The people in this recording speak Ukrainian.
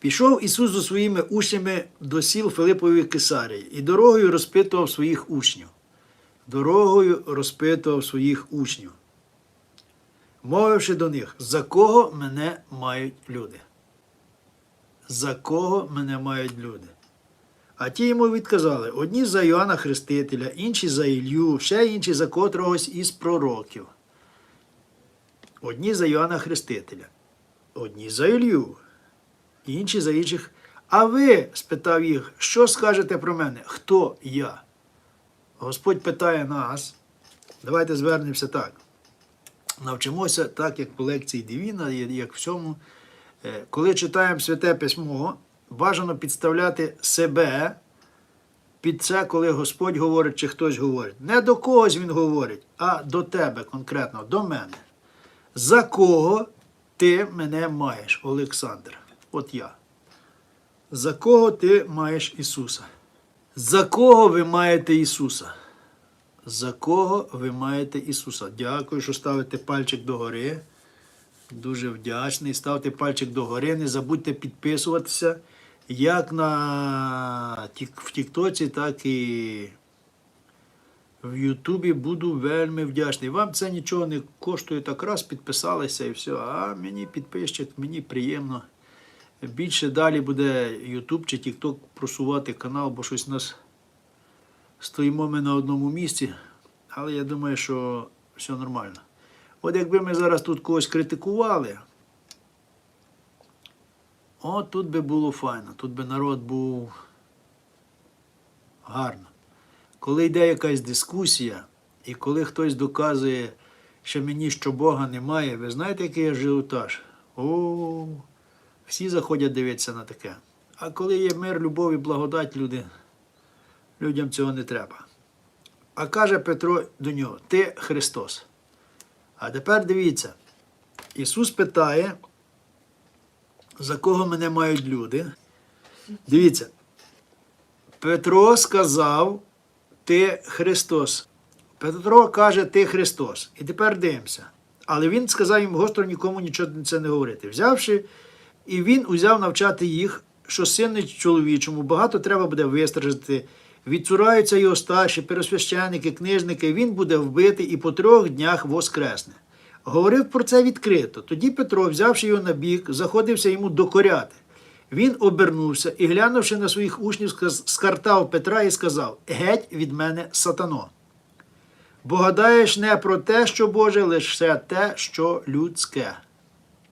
Пішов Ісус зі своїми учнями до сіл Филипової Кесарії і дорогою розпитував своїх учнів. Дорогою розпитував своїх учнів, мовивши до них, за кого мене мають люди? За кого мене мають люди? А ті йому відказали: одні за Йоанна Хрестителя, інші за Ілью, ще інші за котрогось із пророків. Одні за Йоанна Хрестителя, одні за Ілью, інші за інших. А ви, спитав їх, що скажете про мене? Хто я? Господь питає нас. Давайте звернемося так. Навчимося так, як по лекції Дивіна, як всьому. Е, Коли читаємо Святе Письмо, бажано підставляти себе під це, коли Господь говорить чи хтось говорить. Не до когось він говорить, а до тебе конкретно, до мене. За кого ти мене маєш, Олександр? От я. За кого ти маєш Ісуса? За кого ви маєте Ісуса? За кого ви маєте Ісуса? Дякую, що ставите пальчик догори. Дуже вдячний. Ставте пальчик догори. Не забудьте підписуватися як на в Тіктоці, так і в Ютубі. Буду вельми вдячний. Вам це нічого не коштує, так раз підписалися і все. А мені підписчик, мені приємно. Більше далі буде Ютуб чи Тікток просувати канал, бо щось у нас стоїмо ми на одному місці. Але я думаю, що все нормально. От якби ми зараз тут когось критикували, от тут би було файно, тут би народ був гарно. Коли йде якась дискусія, і коли хтось доказує, що мені що Бога немає, ви знаєте, який ажіотаж? О, всі заходять дивитися на таке. А коли є мир, любов і благодать, люди, людям цього не треба. А каже Петро до нього: Ти Христос. А тепер дивіться, Ісус питає, за кого мене мають люди. Дивіться, Петро сказав, ти Христос. Петро каже, ти Христос. І тепер дивимося. Але він сказав їм гостро нікому нічого це не говорити. Взявши, і він узяв навчати їх, що сину чоловічому багато треба буде вистражити. Відцураються його старші, пересвященники, книжники, він буде вбитий і по трьох днях воскресне. Говорив про це відкрито. Тоді Петро, взявши його на бік, заходився йому докоряти. Він обернувся і, глянувши на своїх учнів, скартав Петра і сказав: Геть від мене, сатано. Бо гадаєш не про те, що Боже, лише те, що людське.